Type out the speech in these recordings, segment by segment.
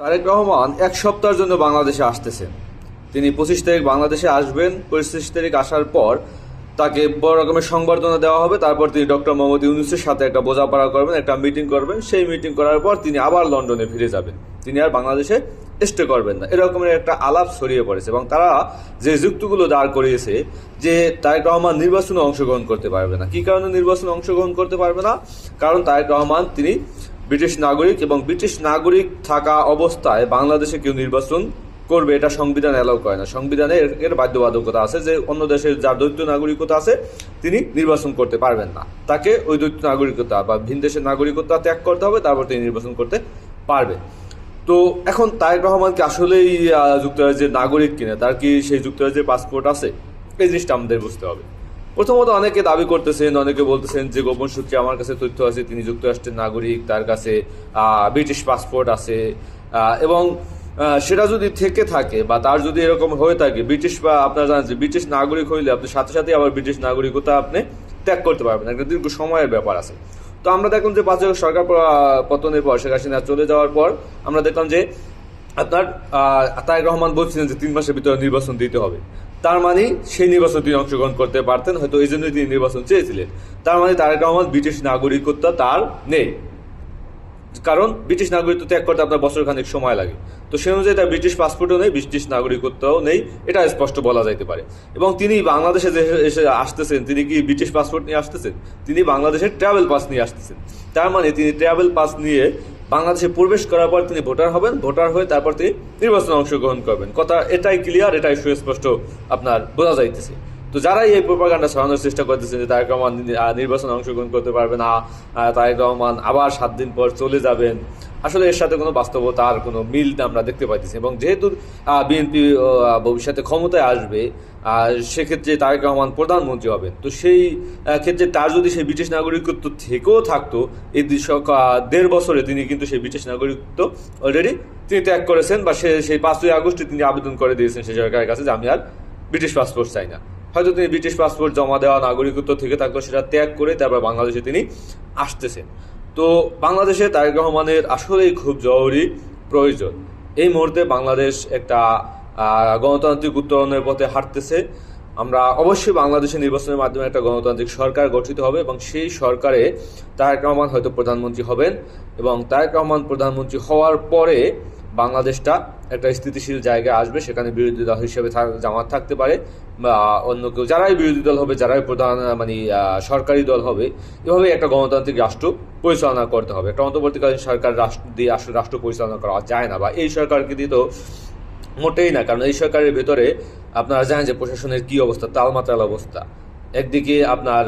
তারেক রহমান এক সপ্তাহের জন্য বাংলাদেশে আসতেছেন তিনি পঁচিশ তারিখ বাংলাদেশে আসবেন পঁচিশ তারিখ আসার পর তাকে বড় রকমের সংবর্ধনা দেওয়া হবে। তারপর তিনি ডক্টর মোহাম্মদ ইউনুসের সাথে একটা বোঝাপড়া করবেন, একটা মিটিং করবেন। সেই মিটিং করার পর তিনি আবার লন্ডনে ফিরে যাবেন। তিনি আর বাংলাদেশে স্টে করবেন না। এরকমের একটা আলাপ ছড়িয়ে পড়েছে এবং তারা যে যুক্তিগুলো দাঁড় করিয়েছে যে তারেক রহমান নির্বাচনে অংশগ্রহণ করতে পারবে না। কি কারণে নির্বাচনে অংশগ্রহণ করতে পারবে না? কারণ তারেক রহমান তিনি ব্রিটিশ নাগরিক এবং ব্রিটিশ নাগরিক থাকা অবস্থায় বাংলাদেশে কেউ নির্বাচন করবে এটা সংবিধান অ্যালাউ করে না। সংবিধানে এর- বাধ্যবাধকতা আছে যে অন্য দেশের যার দ্বৈত নাগরিকতা আছে, তিনি নির্বাচন করতে পারবেন না। তাকে ওই দ্বৈত নাগরিকতা বা ভিন দেশের নাগরিকতা ত্যাগ করতে হবে, তারপর তিনি নির্বাচন করতে পারবেন তো এখন তারেক রহমানকে আসলেই যুক্তরাজ্যের নাগরিক কিনা, তার কি সেই যুক্তরাজ্যের পাসপোর্ট আছে? এই জিনিসটা আমাদের বুঝতে হবে। প্রথমত অনেকে দাবি করতেছেন, অনেকে বলতেছেন যে গোপন সূত্রে আমার কাছে তথ্য আছে, তিনি যুক্তরাষ্ট্রের নাগরিক, তার কাছে ব্রিটিশ পাসপোর্ট আছে। এবং সেটা যদি থেকে থাকে বা তার যদি এরকম হয়ে থাকে, ব্রিটিশ বা আপনারা জানেন যে ব্রিটিশ নাগরিক হইলে আপনি সাথে সাথে আবার ব্রিটিশ নাগরিকতা আপনি ত্যাগ করতে পারবেন। একটা দীর্ঘ সময়ের ব্যাপার আছে। তো আমরা দেখলাম যে পাঁচ সরকার পতনের পর, শেখ হাসিনা চলে যাওয়ার পর আমরা দেখলাম যে আপনার তারেক রহমান বলছিলেন যে তিন মাসের ভিতরে নির্বাচন দিতে হবে। তার মানে সেই নির্বাচন তিনি অংশগ্রহণ করতে পারতেন, হয়তো এই জন্যই তিনি নির্বাচন চেয়েছিলেন। তার মানে তারেক রহমান ব্রিটিশ নাগরিকত্ব তার নেই। কারণ ব্রিটিশ নাগরিকত্ব ত্যাগ করতে আপনার বছর খানেক সময় লাগে। তো সেই অনুযায়ী তার ব্রিটিশ পাসপোর্টও নেই, ব্রিটিশ নাগরিকত্বও নেই, এটা স্পষ্ট বলা যাইতে পারে। এবং তিনি বাংলাদেশে যে এসে আসতেছেন, তিনি কি ব্রিটিশ পাসপোর্ট নিয়ে আসতেছেন? তিনি বাংলাদেশের ট্রাভেল পাস নিয়ে আসতেছেন। তার মানে তিনি ট্রাভেল পাস নিয়ে বাংলাদেশে প্রবেশ করার পর তিনি ভোটার হবেন, ভোটার হয়ে তারপর তিনি নির্বাচনে অংশগ্রহণ করবেন। কথা এটাই ক্লিয়ার এটাই সুস্পষ্ট আপনার বোঝা যাইতেছে। তো যারাই এই প্রোপাগান্ডা ছড়ানোর চেষ্টা করতেছেন যে তারেক রহমান নির্বাচনে অংশগ্রহণ করতে পারবে না তারেক রহমান আবার সাত দিন পর চলে যাবেন, আসলে এর সাথে কোনো বাস্তবতার কোনো মিল আমরা দেখতে পাইতেছি। এবং যেহেতু বিএনপি ভবিষ্যতে ক্ষমতায় আসবে, আর সেক্ষেত্রে তারেক রহমান প্রধানমন্ত্রী হবেন তো সেই ক্ষেত্রে তার যদি সেই ব্রিটিশ নাগরিকত্ব থেকেও থাকতো, এই দেড় বছরে তিনি কিন্তু সেই ব্রিটিশ নাগরিকত্ব অলরেডি তিনি ত্যাগ করেছেন বা সে, সেই পাঁচই আগস্টে তিনি আবেদন করে দিয়েছেন সেই সরকারের কাছে যে আমি আর ব্রিটিশ পাসপোর্ট চাই না। হয়তো তিনি ব্রিটিশ পাসপোর্ট জমা দেওয়া নাগরিকত্ব থেকে থাকলেও সেটা ত্যাগ করে তারপর বাংলাদেশে তিনি আসতেছেন। তো বাংলাদেশে তারেক রহমানের আসলেই খুব জরুরি প্রয়োজন। এই মুহূর্তে বাংলাদেশ একটা গণতান্ত্রিক উত্তরণের পথে হাঁটতেছে। আমরা অবশ্যই বাংলাদেশে নির্বাচনের মাধ্যমে একটা গণতান্ত্রিক সরকার গঠিত হবে এবং সেই সরকারে তারেক রহমান হয়তো প্রধানমন্ত্রী হবেন এবং তারেক রহমান প্রধানমন্ত্রী হওয়ার পরে বাংলাদেশটা একটা স্থিতিশীল জায়গায় আসবে, সেখানে বিরোধী দল হিসেবে জামাত থাকতে পারে, বা অন্য কেউ, যারাই বিরোধী দল হবে, যারাই প্রধান মানে সরকারি দল হবে এভাবে একটা গণতান্ত্রিক রাষ্ট্র পরিচালনা করতে হবে। একটা অন্তর্বর্তীকালীন সরকার রাষ্ট্র দিয়ে আসলে রাষ্ট্র পরিচালনা করা যায় না, বা এই সরকারকে দিয়ে তো মোটেই না, কারণ এই সরকারের ভেতরে আপনারা জানেন যে প্রশাসনের কি অবস্থা, তালমাতাল অবস্থা। একদিকে আপনার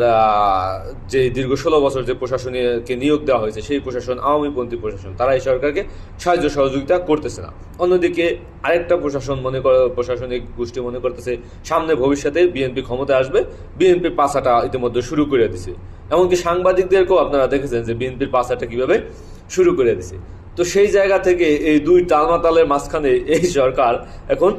যে দীর্ঘ ষোলো বছর যে প্রশাসনকে নিয়োগ দেওয়া হয়েছে, সেই প্রশাসন, আওয়ামীপন্থী প্রশাসন তারা এই সরকারকে সাহায্য সহযোগিতা করতেছে না। অন্যদিকে আরেকটা প্রশাসন মনে করে, প্রশাসনিক গোষ্ঠী মনে করতেছে, সামনে ভবিষ্যতে বিএনপি ক্ষমতায় আসবে বিএনপির পাশাটা ইতিমধ্যে শুরু করে দিছে। এমনকি সাংবাদিকদেরকেও আপনারা দেখেছেন যে বিএনপির পাশাটা কীভাবে শুরু করে দিছে। তো সেই জায়গা থেকে এই দুই টালমাতালের মাঝখানে এই সরকার এখন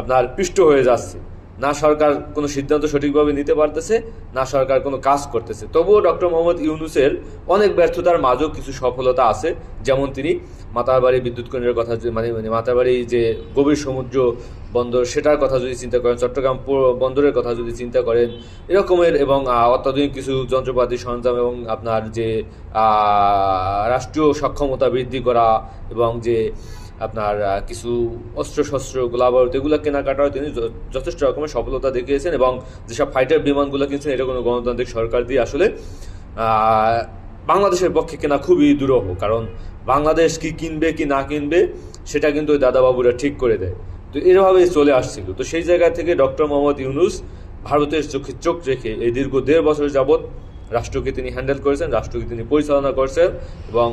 আপনার পিষ্ট হয়ে যাচ্ছে। না সরকার কোনো সিদ্ধান্ত সঠিকভাবে নিতে পারতেছে, না সরকার কোনো কাজ করতেছে। তবুও ডক্টর মোহাম্মদ ইউনুসের অনেক ব্যর্থতার মাঝেও কিছু সফলতা আছে। যেমন তিনি মাতারবাড়ি বিদ্যুৎ কেন্দ্রের কথা মানে মানে মাতারবাড়ি যে গভীর সমুদ্র বন্দর, সেটার কথা যদি চিন্তা করেন, চট্টগ্রাম বন্দরের কথা যদি চিন্তা করেন, এরকমের এবং অত্যাধুনিক কিছু যন্ত্রপাতি সরঞ্জাম এবং আপনার যে রাষ্ট্রীয় সক্ষমতা বৃদ্ধি করা এবং যে আপনার কিছু অস্ত্র শস্ত্র গোলাবারুদ এগুলো কেনাকাটাও তিনি যথেষ্ট রকমের সফলতা দেখিয়েছেন এবং যেসব ফাইটার বিমানগুলো কিনছেন, এটা কোনো গণতান্ত্রিক সরকার দিয়ে আসলে বাংলাদেশের পক্ষে কেনা খুবই দুরূহ। কারণ বাংলাদেশ কি কিনবে, কি না কিনবে, সেটা কিন্তু ওই দাদাবাবুরা ঠিক করে দেয়। তো এভাবেই চলে আসছিল। তো সেই জায়গা থেকে ডক্টর মোহাম্মদ ইউনুস ভারতের চোখে চোখ রেখে এই দীর্ঘ দেড় বছর যাবৎ রাষ্ট্রকে তিনি হ্যান্ডেল করেছেন, রাষ্ট্রকে তিনি পরিচালনা করছেন এবং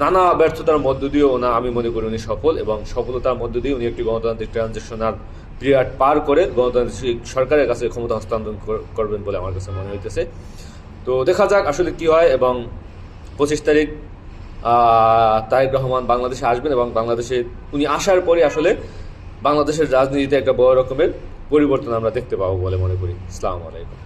নানা ব্যর্থতার মধ্য দিয়েও না, আমি মনে করি উনি সফল এবং সফলতার মধ্য দিয়ে উনি একটি গণতান্ত্রিক ট্রানজেকশনাল পিরিয়ড পার করে গণতান্ত্রিক সরকারের কাছে ক্ষমতা হস্তান্তর করবেন বলে আমার কাছে মনে হইতেছে। তো দেখা যাক আসলে কি হয় এবং পঁচিশ তারিখ তারেক রহমান বাংলাদেশে আসবেন এবং বাংলাদেশে উনি আসার পরে আসলে বাংলাদেশের রাজনীতিতে একটা বড় রকমের পরিবর্তন আমরা দেখতে পাবো বলে মনে করি। ইসলাম আলাইকুম।